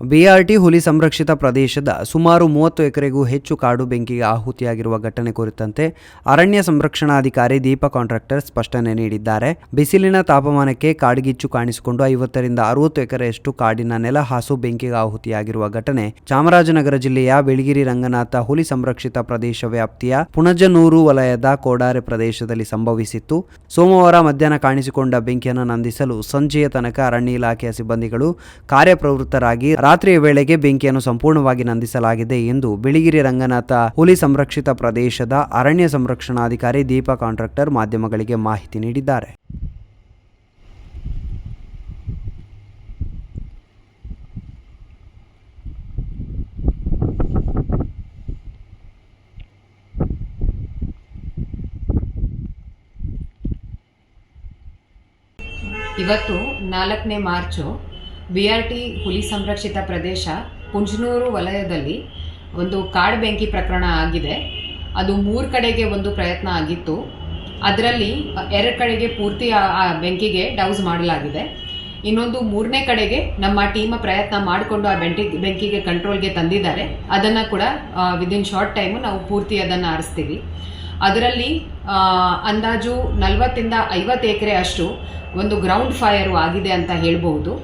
BRT ಹುಲಿ ಸಂರಕ್ಷಿತ ಪ್ರದೇಶದ ಸುಮಾರು ಮೂವತ್ತು ಎಕರೆಗೂ ಹೆಚ್ಚು ಕಾಡು ಬೆಂಕಿಗೆ ಆಹುತಿಯಾಗಿರುವ ಘಟನೆ ಕುರಿತಂತೆ ಅರಣ್ಯ ಸಂರಕ್ಷಣಾಧಿಕಾರಿ ದೀಪ ಕಾಂಟ್ರಾಕ್ಟರ್ ಸ್ಪಷ್ಟನೆ ನೀಡಿದ್ದಾರೆ. ಬಿಸಿಲಿನ ತಾಪಮಾನಕ್ಕೆ ಕಾಡ್ಗಿಚ್ಚು ಕಾಣಿಸಿಕೊಂಡು ಐವತ್ತರಿಂದ ಅರವತ್ತು ಎಕರೆಯಷ್ಟು ಕಾಡಿನ ನೆಲಹಾಸು ಬೆಂಕಿಗೆ ಆಹುತಿಯಾಗಿರುವ ಘಟನೆ ಚಾಮರಾಜನಗರ ಜಿಲ್ಲೆಯ ಬಿಳಿಗಿರಿ ರಂಗನಾಥ ಹುಲಿ ಸಂರಕ್ಷಿತ ಪ್ರದೇಶ ವ್ಯಾಪ್ತಿಯ ಪುಣಜನೂರು ವಲಯದ ಕೋಡಾರೆ ಪ್ರದೇಶದಲ್ಲಿ ಸಂಭವಿಸಿತ್ತು. ಸೋಮವಾರ ಮಧ್ಯಾಹ್ನ ಕಾಣಿಸಿಕೊಂಡ ಬೆಂಕಿಯನ್ನು ನಂದಿಸಲು ಸಂಜೆಯ ತನಕ ಅರಣ್ಯ ಇಲಾಖೆಯ ಸಿಬ್ಬಂದಿಗಳು ಕಾರ್ಯಪ್ರವೃತ್ತರಾಗಿ ರಾತ್ರಿಯ ವೇಳೆಗೆ ಬೆಂಕಿಯನ್ನು ಸಂಪೂರ್ಣವಾಗಿ ನಂದಿಸಲಾಗಿದೆ ಎಂದು ಬಿಳಿಗಿರಿ ರಂಗನಾಥ ಹುಲಿ ಸಂರಕ್ಷಿತ ಪ್ರದೇಶದ ಅರಣ್ಯ ಸಂರಕ್ಷಣಾಧಿಕಾರಿ ದೀಪ ಕಾಂಟ್ರಾಕ್ಟರ್ ಮಾಧ್ಯಮಗಳಿಗೆ ಮಾಹಿತಿ ನೀಡಿದ್ದಾರೆ. ಇವತ್ತು ನಾಲ್ಕನೇ ಮಾರ್ಚು ಬಿ ಆರ್ ಟಿ ಹುಲಿ ಸಂರಕ್ಷಿತ ಪ್ರದೇಶ ಕುಂಜನೂರು ವಲಯದಲ್ಲಿ ಒಂದು ಕಾಡು ಬೆಂಕಿ ಪ್ರಕರಣ ಆಗಿದೆ. ಅದು ಮೂರು ಕಡೆಗೆ ಒಂದು ಪ್ರಯತ್ನ ಆಗಿತ್ತು. ಅದರಲ್ಲಿ ಎರಡು ಕಡೆಗೆ ಪೂರ್ತಿ ಆ ಬೆಂಕಿಗೆ ಡೌಸ್ ಮಾಡಲಾಗಿದೆ. ಇನ್ನೊಂದು ಮೂರನೇ ಕಡೆಗೆ ನಮ್ಮ ಟೀಮ್ ಪ್ರಯತ್ನ ಮಾಡಿಕೊಂಡು ಆ ಬೆಂಕಿ ಬೆಂಕಿಗೆ ಕಂಟ್ರೋಲ್ಗೆ ತಂದಿದ್ದಾರೆ. ಅದನ್ನು ಕೂಡ ವಿದಿನ್ ಶಾರ್ಟ್ ಟೈಮು ನಾವು ಪೂರ್ತಿ ಅದನ್ನು ಆರಿಸ್ತೀವಿ. ಅದರಲ್ಲಿ ಅಂದಾಜು ನಲವತ್ತಿಂದ ಐವತ್ತು ಎಕರೆ ಅಷ್ಟು ಒಂದು ಗ್ರೌಂಡ್ ಫೈರು ಆಗಿದೆ ಅಂತ ಹೇಳ್ಬಹುದು.